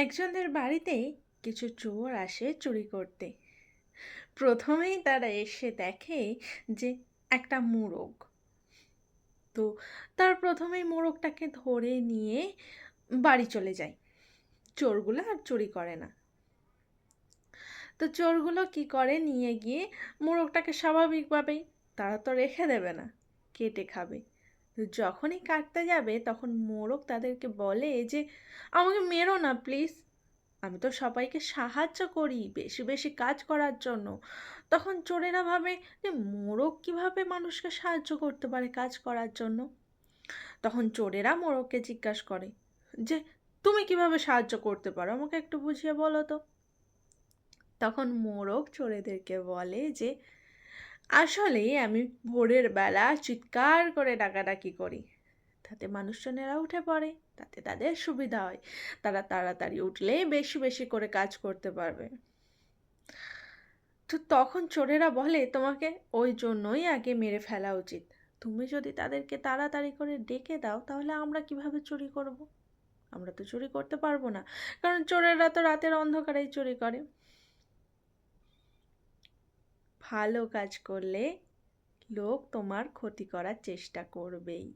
একজনের বাড়িতে কিছু চোর আসে চুরি করতে। প্রথমেই তারা এসে দেখে যে একটা মোরগ। তো তার প্রথমেই মোরগটাকে ধরে নিয়ে বাড়ি চলে যায়। চোরগুলো আর চুরি করে না। তো চোরগুলো কি করে? নিয়ে গিয়ে মোরগটাকে স্বাভাবিকভাবেই তারা তো রেখে দেবে না, কেটে খাবে। যখনই কাটতে যাবে তখন মোরগ তাদেরকে বলে যে, আমাকে মেরো না প্লিজ আমি তো সবাইকে সাহায্য করি বেশি বেশি কাজ করার জন্য। তখন চোরেরা ভাবে যে, মোরগ কীভাবে মানুষকে সাহায্য করতে পারে কাজ করার জন্য? তখন চোরেরা মোরগকে জিজ্ঞাসা করে যে, তুমি কীভাবে সাহায্য করতে পারো? আমাকে একটু বুঝিয়ে বলো তো? তখন মোরগ চোরেদেরকে বলে যে আসলে আমি ভোরের বেলা চিৎকার করে ডাকাডাকি করি। তাতে মানুষজনেরা উঠে পড়ে, তাতে তাদের সুবিধা হয়। তারা তাড়াতাড়ি উঠলে বেশি বেশি করে কাজ করতে পারবে। তো তখন চোরেরা বলে, তোমাকে ওই জন্যই আগে মেরে ফেলা উচিত। তুমি যদি তাদেরকে তাড়াতাড়ি করে ডেকে দাও, তাহলে আমরা কীভাবে চুরি করব? আমরা তো চুরি করতে পারব না। কারণ চোরেরা তো রাতের অন্ধকারেই চুরি করে। ভালো কাজ করলে লোক তোমার ক্ষতি করার চেষ্টা করবেই।